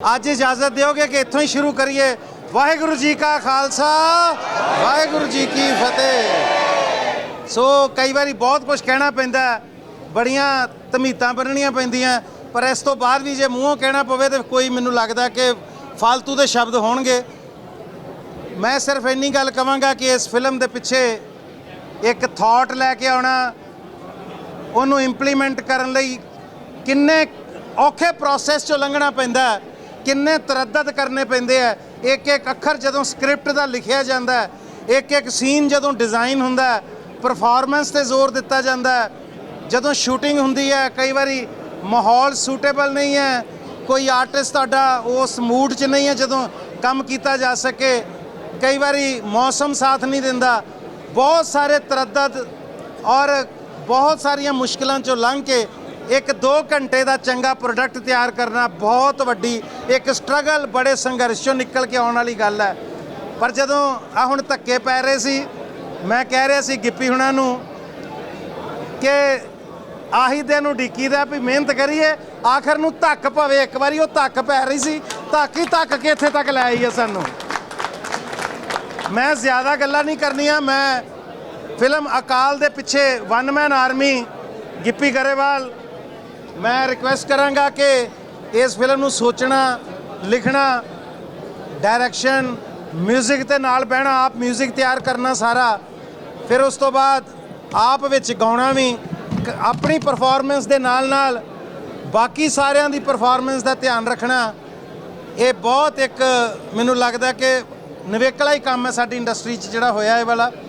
ਅੱਜ ਇਜਾਜ਼ਤ ਦਿਓਗੇ ਕਿ ਇੱਥੋਂ ਹੀ ਸ਼ੁਰੂ ਕਰੀਏ। ਵਾਹਿਗੁਰੂ ਜੀ ਕਾ ਖਾਲਸਾ, ਵਾਹਿਗੁਰੂ ਜੀ ਕੀ ਫਤਿਹ। ਸੋ ਕਈ ਵਾਰੀ ਬਹੁਤ ਕੁਝ ਕਹਿਣਾ ਪੈਂਦਾ ਬੜੀਆਂ ਧਮੀਤਾਂ ਬੰਨਣੀਆਂ ਪੈਂਦੀਆਂ, ਪਰ ਇਸ ਤੋਂ ਬਾਅਦ ਵੀ ਜੇ ਮੂੰਹੋਂ ਕਹਿਣਾ ਪਵੇ ਤੇ ਕੋਈ ਮੈਨੂੰ ਲੱਗਦਾ ਕਿ ਫालतू ਦੇ ਸ਼ਬਦ ਹੋਣਗੇ। ਮੈਂ ਸਿਰਫ ਇੰਨੀ ਗੱਲ ਕਵਾਂਗਾ ਕਿ ਇਸ ਫਿਲਮ ਦੇ ਪਿੱਛੇ ਇੱਕ ਥਾਟ ਲੈ ਕੇ ਆਉਣਾ, ਉਹਨੂੰ ਇੰਪਲੀਮੈਂਟ ਕਰਨ ਲਈ ਕਿੰਨੇ ਔਖੇ ਪ੍ਰੋਸੈਸ ਚੋਂ ਲੰਘਣਾ ਪੈਂਦਾ ਕਿੰਨੇ ਤਰੱਦਦ ਕਰਨੇ ਪੈਂਦੇ ਆ। ਇੱਕ ਇੱਕ ਅੱਖਰ ਜਦੋਂ ਸਕ੍ਰਿਪਟ ਦਾ ਲਿਖਿਆ ਜਾਂਦਾ ਹੈ, ਇੱਕ ਇੱਕ ਸੀਨ ਜਦੋਂ ਡਿਜ਼ਾਈਨ ਹੁੰਦਾ ਹੈ, ਪਰਫਾਰਮੈਂਸ ਤੇ ਜ਼ੋਰ ਦਿੱਤਾ ਜਾਂਦਾ ਹੈ, ਜਦੋਂ ਸ਼ੂਟਿੰਗ ਹੁੰਦੀ ਹੈ ਕਈ ਵਾਰੀ ਮਾਹੌਲ ਸੂਟੇਬਲ ਨਹੀਂ ਹੈ ਕੋਈ ਆਰਟਿਸਟ ਤੁਹਾਡਾ ਉਸ ਮੂਡ 'ਚ ਨਹੀਂ ਹੈ ਜਦੋਂ ਕੰਮ ਕੀਤਾ ਜਾ ਸਕੇ ਕਈ ਵਾਰੀ ਮੌਸਮ ਸਾਥ ਨਹੀਂ ਦਿੰਦਾ। ਬਹੁਤ ਸਾਰੇ ਤਰੱਦਦ ਔਰ ਬਹੁਤ ਸਾਰੀਆਂ ਮੁਸ਼ਕਲਾਂ ਚੋਂ ਲੰਘ ਕੇ ਇੱਕ 2 ਘੰਟੇ ਦਾ ਚੰਗਾ ਪ੍ਰੋਡਕਟ ਤਿਆਰ ਕਰਨਾ ਬਹੁਤ ਵੱਡੀ ਇੱਕ ਸਟਰਗਲ ਬੜੇ ਸੰਘਰਸ਼ ਚੋਂ ਨਿਕਲ ਕੇ ਆਉਣ ਵਾਲੀ ਗੱਲ ਹੈ। ਪਰ ਜਦੋਂ ਆ ਹੁਣ ਧੱਕੇ ਪੈ ਰਹੇ ਸੀ, ਮੈਂ ਕਹਿ ਰਿਹਾ ਸੀ ਗਿੱਪੀ ਹੁਣਾਂ ਨੂੰ ਕਿ ਆਹੀ ਦਿਨ ਨੂੰ ਢੀਕੀਦਾ ਵੀ ਮਿਹਨਤ ਕਰੀਏ, ਆਖਰ ਨੂੰ ਧੱਕ ਪਵੇ, ਇੱਕ ਵਾਰੀ ਉਹ ਧੱਕ ਪੈ ਰਹੀ ਸੀ, ਧੱਕ ਹੀ ਧੱਕ ਕੇ ਇੱਥੇ ਤੱਕ ਲੈ ਆਈ ਹੈ ਸਾਨੂੰ। ਮੈਂ ਜ਼ਿਆਦਾ ਗੱਲਾਂ ਨਹੀਂ ਕਰਨੀਆਂ, ਮੈਂ ਫਿਲਮ ਅਕਾਲ ਦੇ ਪਿੱਛੇ one man army Gippy Grewal ਮੈਂ ਰਿਕੁਐਸਟ ਕਰਾਂਗਾ ਕਿ ਇਸ ਫਿਲਮ ਨੂੰ ਸੋਚਣਾ ਲਿਖਣਾ ਡਾਇਰੈਕਸ਼ਨ 뮤직 ਤੇ ਨਾਲ ਬਹਿਣਾ ਆਪ 뮤직 ਤਿਆਰ ਕਰਨਾ ਸਾਰਾ ਫਿਰ ਉਸ ਤੋਂ ਬਾਅਦ ਆਪ ਵਿੱਚ ਗਾਉਣਾ ਵੀ ਕ- ਆਪਣੀ ਪਰਫਾਰਮੈਂਸ ਦੇ ਨਾਲ ਨਾਲ ਬਾਕੀ ਸਾਰਿਆਂ ਦੀ ਪਰਫਾਰਮੈਂਸ ਦਾ ਧਿਆਨ ਰੱਖਣਾ ਇਹ ਬਹੁਤ ਇੱਕ ਮੈਨੂੰ ਲੱਗਦਾ ਕਿ ਨਿਵੇਕਲਾ ਹੀ ਕੰਮ ਹੈ ਸਾਡੀ ਇੰਡਸਟਰੀ 'ਚ ਜਿਹੜਾ ਹੋਇਆ ਇਹ ਵਾਲਾ